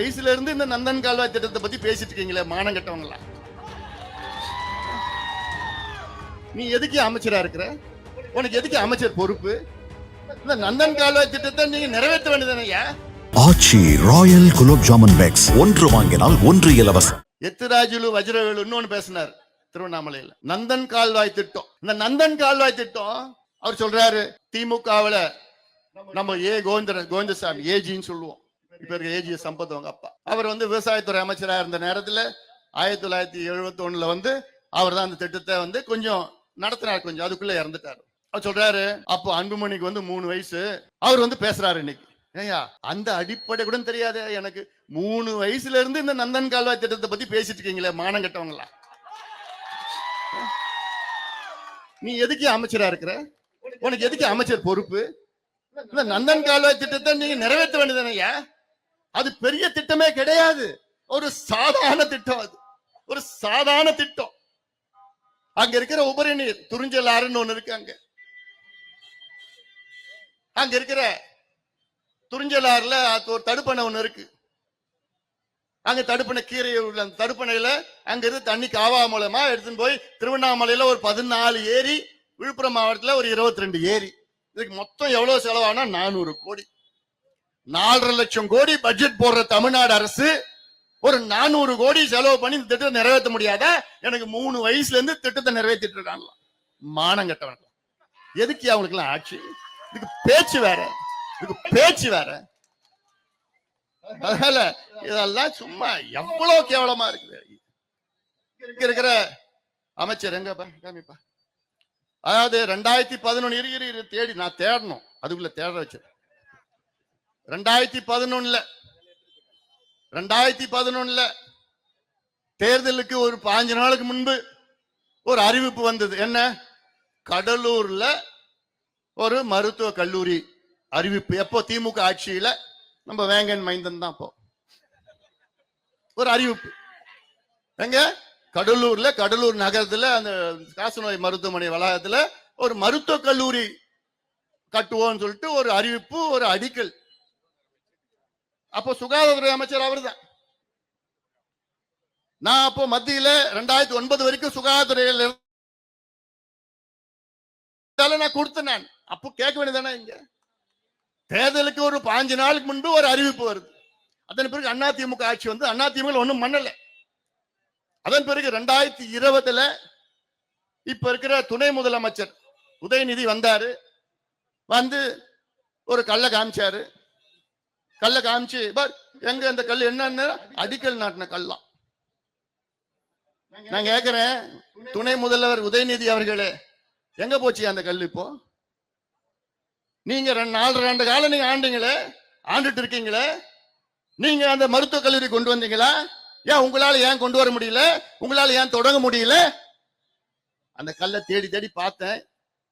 வயசுல இருந்து இந்த நந்தன் கால்வாய் திட்டத்தை பத்தி பேசிட்டு இருக்கீங்களே மானம் கட்டவங்களா? நீ எதுக்கு அமைச்சரா இருக்கிற? உனக்கு எதுக்கு அமைச்சர் பொறுப்பு? இந்த நந்தன் கால்வாய் திட்டத்தை நீங்க நிறைவேற்ற வேண்டியதானய்யா ஆச்சி ராயல் குலோப் ஜாமுன் பேக்ஸ் ஒன்று வாங்கினால் ஒன்று இலவசம். எத்திராஜுலு வஜ்ரவேலு இன்னொன்னு பேசினார் திருவண்ணாமலையில. நந்தன் கால்வாய் திட்டம். இந்த நந்தன் கால்வாய் திட்டம் அவர் சொல்றாரு திமுகவுல நம்ம ஏ கோவிந்தர கோவிந்தசாமி ஏஜின்னு சொல்லுவோம். இப்ப இருக்க ஏஜி சம்பத் அவங்க அப்பா. அவர் வந்து விவசாயத்துறை அமைச்சரா இருந்த நேரத்துல ஆயிரத்தி தொள்ளாயிரத்தி எழுபத்தி ஒண்ணுல வந்து அவர் தான் அந்த திட்டத்தை வந்து கொஞ்சம் நடத்தினார் கொஞ்சம். அதுக்குள்ள இறந்துட்டாரு. அவர் சொல்றாரு அப்போ அன்புமணிக்கு வந்து மூணு வயசு. அவர் வந்து பேசுறாரு இன்னைக்கு. ஏயா அந்த அடிப்படை கூட தெரியாதே எனக்கு. மூணு வயசுல இருந்து இந்த நந்தன் கால்வாய் திட்டத்தை பத்தி பேசிட்டு இருக்கீங்களே மானம் கட்டவங்களா? நீ எதுக்கு அமைச்சரா இருக்கிற? உனக்கு எதுக்கு அமைச்சர் பொறுப்பு? இந்த நந்தன் கால்வாய் திட்டத்தை நீங்க நிறைவேற்ற வேண்டியதானய்யா அது பெரிய திட்டமே கிடையாது. ஒரு சாதாரண திட்டம் அது. ஒரு சாதாரண திட்டம். அங்க இருக்கிற உபரி நீர் துறிஞ்சல் ஆறுன்னு ஒண்ணு இருக்கு அங்க. அங்க இருக்கிற துறிஞ்சலாறுல அது ஒரு தடுப்பணை ஒண்ணு இருக்கு. அங்க தடுப்பணை கீரை உள்ள அந்த தடுப்பணையில அங்க இருந்து தண்ணி காவா மூலமா எடுத்துன்னு போய் திருவண்ணாமலையில ஒரு பதினாலு ஏரி விழுப்புரம் மாவட்டத்துல ஒரு இருபத்தி ரெண்டு ஏரி. இதுக்கு மொத்தம் எவ்வளவு செலவானா? நானூறு கோடி. நாலரை லட்சம் கோடி பட்ஜெட் போடுற தமிழ்நாடு அரசு ஒரு நானூறு கோடி செலவு பண்ணி இந்த திட்டத்தை நிறைவேற்ற முடியாத? எனக்கு மூணு வயசுல இருந்து திட்டத்தை நிறைவேற்றிட்டு இருக்காங்களாம். மானம் கட்டவன் எதுக்கு அவங்களுக்கு எல்லாம் ஆட்சி? இதுக்கு பேச்சு வேற. இதுக்கு பேச்சு வேற. அதனால இதெல்லாம் சும்மா எவ்வளவு கேவலமா இருக்குது. இங்க இருக்கிற அமைச்சர் எங்கப்பா? காமிப்பா. அதாவது ரெண்டாயிரத்தி பதினொன்னு இரு இரு, தேடி நான் தேடணும். அதுக்குள்ள தேட வச்சிருக்கேன் ரெண்டாயிரத்தி பதினொன்னுல ரெண்டாயிரத்தி பதினொன்னுல தேர்தலுக்கு ஒரு பாஞ்சு நாளுக்கு முன்பு ஒரு அறிவிப்பு வந்தது. என்ன? கடலூர்ல ஒரு மருத்துவ கல்லூரி அறிவிப்பு. எப்போ? திமுக ஆட்சியில நம்ம வேங்கன் மைந்தன் தான் இப்போ ஒரு அறிவிப்பு. எங்க? கடலூர்ல கடலூர் நகரத்துல அந்த காசநோய் மருத்துவமனை வளாகத்துல ஒரு மருத்துவ கல்லூரி கட்டுவோம்னு சொல்லிட்டு ஒரு அறிவிப்பு ஒரு அடிக்கல். அப்போ சுகாதாரத்துறை அமைச்சர் அவர்தான். நான் அப்போ மத்தியில ரெண்டாயிரத்தி ஒன்பது வரைக்கும் சுகாதாரத்துறையில் நான் கொடுத்தேன் நான். அப்போ கேட்க வேண்டியதானே இங்க? தேர்தலுக்கு ஒரு பாஞ்சு நாளுக்கு முன்பு ஒரு அறிவிப்பு வருது. அதன் பிறகு அண்ணா திமுக ஆட்சி வந்து அண்ணா திமுக ஒன்றும் பண்ணல. அதன் பிறகு ரெண்டாயிரத்தி இருபதுல இப்ப இருக்கிற துணை முதலமைச்சர் உதயநிதி வந்தாரு. வந்து ஒரு கல்லை காமிச்சாரு. கல்லை காமிச்சு பார் எங்க அந்த கல் என்னன்னு? அடிக்கல் நாட்டின கல்லாம் நான் கேக்குறேன் துணை முதல்வர் உதயநிதி அவர்களே எங்க போச்சு அந்த கல் இப்போ? நீங்க ரெண்டு நாலு ரெண்டு காலம் நீங்க ஆண்டீங்களே ஆண்டுட்டு இருக்கீங்களே நீங்க அந்த மருத்துவக் கல்லூரி கொண்டு வந்தீங்களா? ஏன் உங்களால ஏன் கொண்டு வர முடியல? உங்களால ஏன் தொடங்க முடியல? அந்த கல்லை தேடி தேடி பார்த்தேன்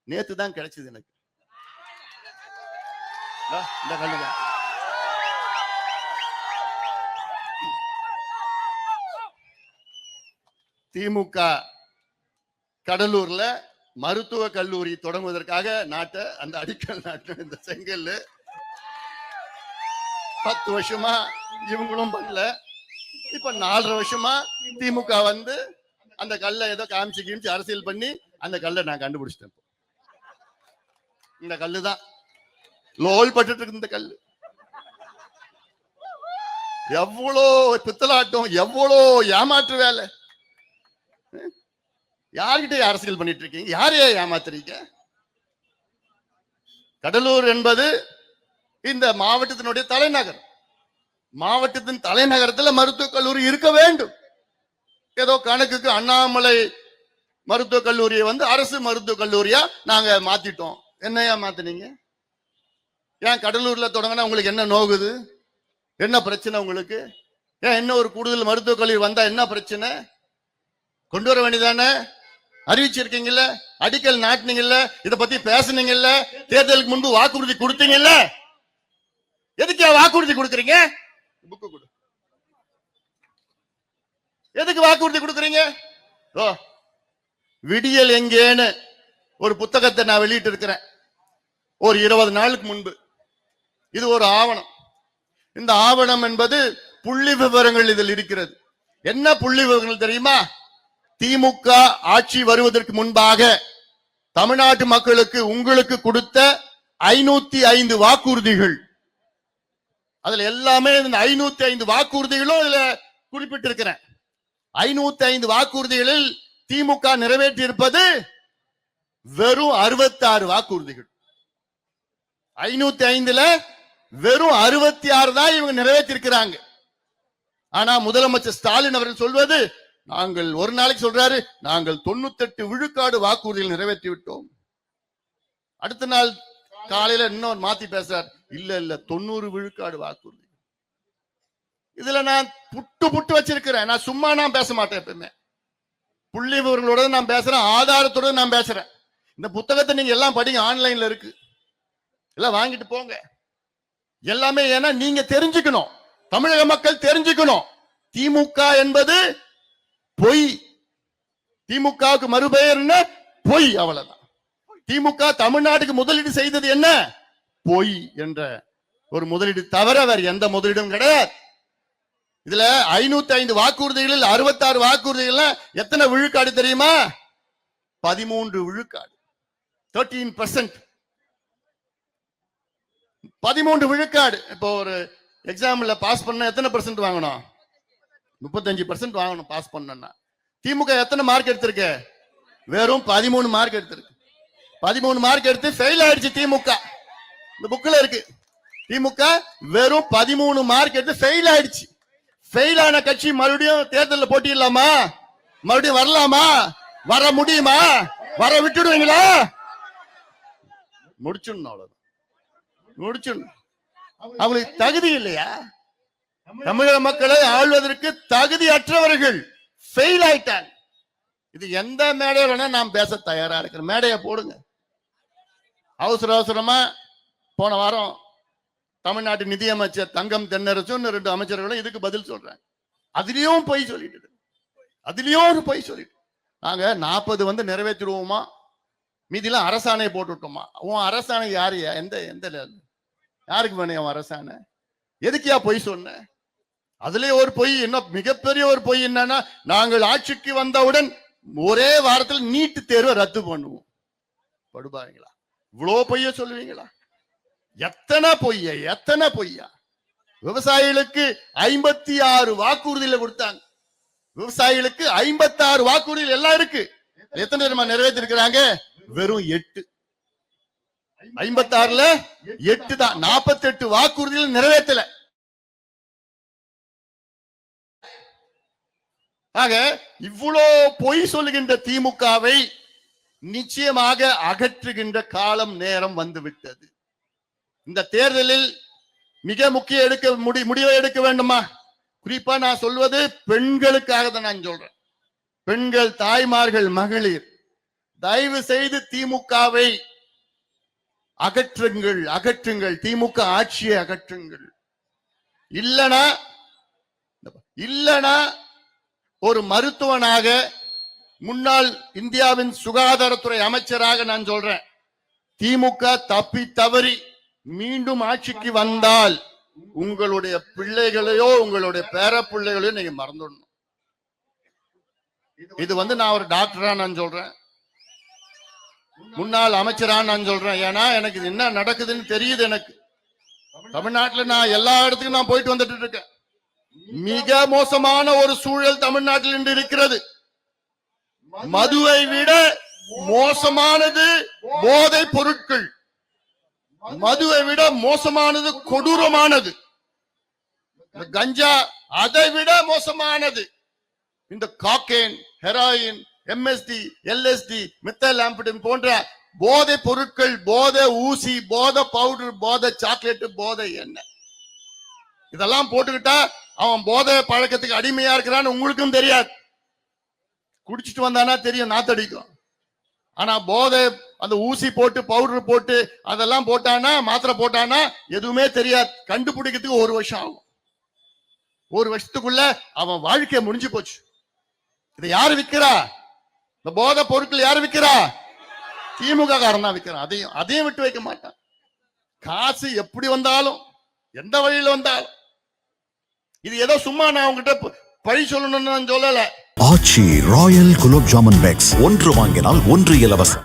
நேத்து தான் கிடைச்சது எனக்கு. இந்த கல்லு தான் திமுக கடலூர்ல மருத்துவ கல்லூரி தொடங்குவதற்காக நாட்ட அந்த அடிக்கல் நாட்ட இந்த செங்கல் பத்து வருஷமா இவங்களும் பண்ணல. இப்ப நாலரை வருஷமா திமுக வந்து அந்த கல்லை ஏதோ காமிச்சு கிமிச்சு அரசியல் பண்ணி அந்த கல்லை நான் கண்டுபிடிச்சிட்டேன் இந்த கல்லு தான் லோல் பட்டுட்டு இருக்கு இந்த கல்லு. எவ்வளோ பித்தலாட்டம் எவ்வளோ ஏமாற்று வேலை. யார்கிட்ட அரசியல் பண்ணிட்டு இருக்கீங்க யாரையே ஏமாத்துறீங்க? கடலூர் என்பது இந்த மாவட்டத்தினுடைய தலைநகர். மாவட்டத்தின் தலைநகரத்துல மருத்துவக் கல்லூரி இருக்க வேண்டும். ஏதோ கணக்குக்கு அண்ணாமலை மருத்துவக் கல்லூரியை வந்து அரசு மருத்துவக் கல்லூரியா நாங்க மாத்திட்டோம். என்னையா மாத்தினீங்க ஏன் கடலூர்ல தொடங்கினா உங்களுக்கு என்ன நோகுது? என்ன பிரச்சனை உங்களுக்கு? ஏன் என்ன ஒரு கூடுதல் மருத்துவக் கல்லூரி வந்தா என்ன பிரச்சனை? கொண்டு வர வேண்டியதானே? அறிவிச்சிருக்கீங்கல்ல? அடிக்கல் நாட்டினீங்கல்ல? இத பத்தி பேசுனீங்கல்ல? தேர்தலுக்கு முன்பு வாக்குறுதி கொடுத்தீங்கல்ல? எதுக்கு வாக்குறுதி கொடுக்குறீங்க? புக்கு கொடு. எதுக்கு வாக்குறுதி கொடுக்குறீங்க? ஓ விடியல் எங்கேன்னு ஒரு புத்தகத்தை நான் வெளியிட்டு இருக்கிறேன். ஒரு இருபது நாளுக்கு முன்பு. இது ஒரு ஆவணம். இந்த ஆவணம் என்பது புள்ளி விவரங்கள் இதில் இருக்கிறது. என்ன புள்ளி விவரங்கள் தெரியுமா? திமுக ஆட்சி வருவதற்கு முன்பாக தமிழ்நாட்டு மக்களுக்கு உங்களுக்கு கொடுத்த ஐநூத்தி ஐந்து வாக்குறுதிகள். அதுல எல்லாமே இந்த ஐநூத்தி ஐந்து வாக்குறுதிகளும் இதுல குறிப்பிட்டிருக்கிறேன். ஐநூத்தி ஐந்து வாக்குறுதிகளில் திமுக நிறைவேற்றி இருப்பது வெறும் அறுபத்தி ஆறு வாக்குறுதிகள். ஐநூத்தி ஐந்துல வெறும் அறுபத்தி ஆறு தான் இவங்க நிறைவேற்றிருக்கிறாங்க. ஆனா முதலமைச்சர் ஸ்டாலின் அவர்கள் சொல்வது நாங்கள் ஒரு நாளைக்கு சொல்றாரு நாங்கள் தொண்ணூத்தெட்டு விழுக்காடு வாக்குறுதிகள் நிறைவேற்றி விட்டோம். அடுத்த நாள் காலையில இன்னொரு மாத்தி பேசுறார் இல்ல இல்ல தொண்ணூறு விழுக்காடு வாக்குறுதி. இதுல நான் புட்டு புட்டு வச்சிருக்கிறேன். நான் சும்மா நான் பேச மாட்டேன் எப்பவுமே புள்ளி விவரங்களோட நான் பேசுறேன் ஆதாரத்தோட நான் பேசுறேன். இந்த புத்தகத்தை நீங்க எல்லாம் படிங்க ஆன்லைன்ல இருக்கு. எல்லாம் வாங்கிட்டு போங்க. எல்லாமே ஏன்னா நீங்க தெரிஞ்சுக்கணும். தமிழக மக்கள் தெரிஞ்சுக்கணும். திமுக என்பது பொய். திமுகவுக்கு மறுபெயர் என்ன? பொய் அவ்வளவுதான். திமுக தமிழ்நாட்டுக்கு முதலீடு செய்தது என்ன? பொய் என்ற ஒரு முதலீடு தவிர வேற எந்த முதலீடும் கிடையாது. இதுல ஐநூத்தி ஐந்து வாக்குறுதிகளில் அறுபத்தாறு வாக்குறுதிகள்ல எத்தனை விழுக்காடு தெரியுமா? பதிமூன்று விழுக்காடு. தேர்ட்டீன் பர்சன்ட் பதிமூன்று விழுக்காடு. இப்போ ஒரு எக்ஸாம்ல பாஸ் பண்ண எத்தனை பர்சன்ட் வாங்கணும்? முப்பத்தஞ்சு பர்சன்ட் வாங்கணும் பாஸ் பண்ணா திமுக எத்தனை மார்க் எடுத்திருக்கு? வெறும் பதிமூணு மார்க் எடுத்திருக்கு. பதிமூணு மார்க் எடுத்து ஃபெயில் ஆயிடுச்சு திமுக. இந்த புக்கில் இருக்கு. திமுக வெறும் பதிமூணு மார்க் எடுத்து ஃபெயில் ஆயிடுச்சு. ஃபெயில் ஆன கட்சி மறுபடியும் தேர்தலில் போட்டியிடலாமா? மறுபடியும் வரலாமா? வர முடியுமா? வர விட்டுடுவீங்களா? முடிச்சிடணும் அவ்வளவு முடிச்சிடணும். அவங்களுக்கு தகுதி இல்லையா? தமிழக மக்களை ஆள்வதற்கு தகுதி அற்றவர்கள் ஃபெயில் ஆயிட்டாங்க. இது எந்த மேடையில நாம் பேச தயாரா இருக்கிறோம் மேடையை போடுங்க. அவசர அவசரமா போன வாரம் தமிழ்நாட்டு நிதியமைச்சர் தங்கம் தென்னரசும் ரெண்டு அமைச்சர்களும் இதுக்கு பதில் சொல்றாங்க. அதுலயும் பொய் சொல்லிட்டு அதுலயும் ஒரு பொய் சொல்லிட்டு நாங்க நாற்பது வந்து நிறைவேற்றிடுவோமா? மீதிலாம் அரசாணையை போட்டு விட்டோமா உன் அரசாணை யாருயா எந்த எந்த யாருக்கு வேணும் உன் அரசாணை? எதுக்கியா பொய் சொன்ன? அதுலயே ஒரு பொய் இன்னும் மிகப்பெரிய ஒரு பொய் என்னன்னா நாங்கள் ஆட்சிக்கு வந்தவுடன் ஒரே வாரத்தில் நீட்டு தேர்வை ரத்து பண்ணுவோம். படுபாங்களா இவ்வளோ பொய்ய சொல்லுவீங்களா? எத்தனை பொய்ய எத்தனை பொய்யா? விவசாயிகளுக்கு ஐம்பத்தி ஆறு வாக்குறுதியில கொடுத்தாங்க. விவசாயிகளுக்கு ஐம்பத்தி ஆறு வாக்குறுதிகள் எல்லாம் இருக்கு. எத்தனை தெரியுமா? நிறைவேற்றி இருக்கிறாங்க வெறும் எட்டு. ஐம்பத்தி ஆறுல எட்டு தான். நாற்பத்தி எட்டு வாக்குறுதிகள் நிறைவேற்றல. ஆக இவ்வளோ பொய் சொல்லுகின்ற திமுகவை நிச்சயமாக அகற்றுகின்ற காலம் நேரம் வந்துவிட்டது. இந்த தேர்தலில் மிக முக்கிய எடுக்க முடி முடிவை எடுக்க வேண்டுமா? குறிப்பா நான் சொல்வது பெண்களுக்காக தான் நான் சொல்றேன். பெண்கள் தாய்மார்கள் மகளிர் தயவு செய்து திமுகவை அகற்றுங்கள் அகற்றுங்கள். திமுக ஆட்சியை அகற்றுங்கள். இல்லனா இல்லனா ஒரு மருத்துவனாக முன்னாள் இந்தியாவின் சுகாதாரத்துறை அமைச்சராக நான் சொல்றேன். திமுக தப்பி தவறி மீண்டும் ஆட்சிக்கு வந்தால் உங்களுடைய பிள்ளைகளையோ உங்களுடைய பேர பிள்ளைகளையோ நீங்க மறந்துடணும். இது வந்து நான் ஒரு டாக்டரா நான் சொல்றேன். முன்னாள் அமைச்சரா நான் சொல்றேன். ஏன்னா எனக்கு இது என்ன நடக்குதுன்னு தெரியுது எனக்கு. தமிழ்நாட்டுல நான் எல்லா இடத்துக்கும் நான் போயிட்டு வந்துட்டு இருக்கேன். மிக மோசமான ஒரு சூழல் தமிழ்நாட்டில் இன்று இருக்கிறது. மதுவை விட மோசமானது போதை பொருட்கள். மதுவை விட மோசமானது கொடூரமானது. கஞ்சா அதை விட மோசமானது. இந்த cocaine heroin MST LSD methyl amphetamine போன்ற போதை பொருட்கள் போதை ஊசி போதை பவுடர் போதை சாக்லேட் போதை எண்ணெய் இதெல்லாம் போட்டுக்கிட்டா அவன் போதை பழக்கத்துக்கு அடிமையா இருக்கிறான்னு உங்களுக்கும் தெரியாது. குடிச்சிட்டு வந்தானா தெரியும் நாத்தடிக்கும். ஆனா போதை அந்த ஊசி போட்டு பவுடர் போட்டு அதெல்லாம் போட்டானா மாத்திரை போட்டானா எதுவுமே தெரியாது. கண்டுபிடிக்கிறதுக்கு ஒரு வருஷம் ஆகும். ஒரு வருஷத்துக்குள்ள அவன் வாழ்க்கை முடிஞ்சு போச்சு. இதை யாரு விக்கிறா? இந்த போதை பொருட்கள் யாரு விக்கிறா? திமுக காரன் தான் விக்கிறான். அதையும் அதையும் விட்டு வைக்க மாட்டான். காசு எப்படி வந்தாலும் எந்த வழியில வந்தாலும் இது ஏதோ சும்மா நான் உங்ககிட்ட பழி சொல்லணும்னு நான் சொல்லல. ஆச்சி ராயல் குலோப் ஜாமுன் பேக்ஸ் ஒன்று வாங்கினால் ஒன்று இலவசம்.